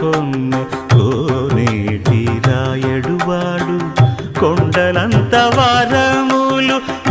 కొన్ని కోనేటి రాయడు వాడు. కొండలంత వారములు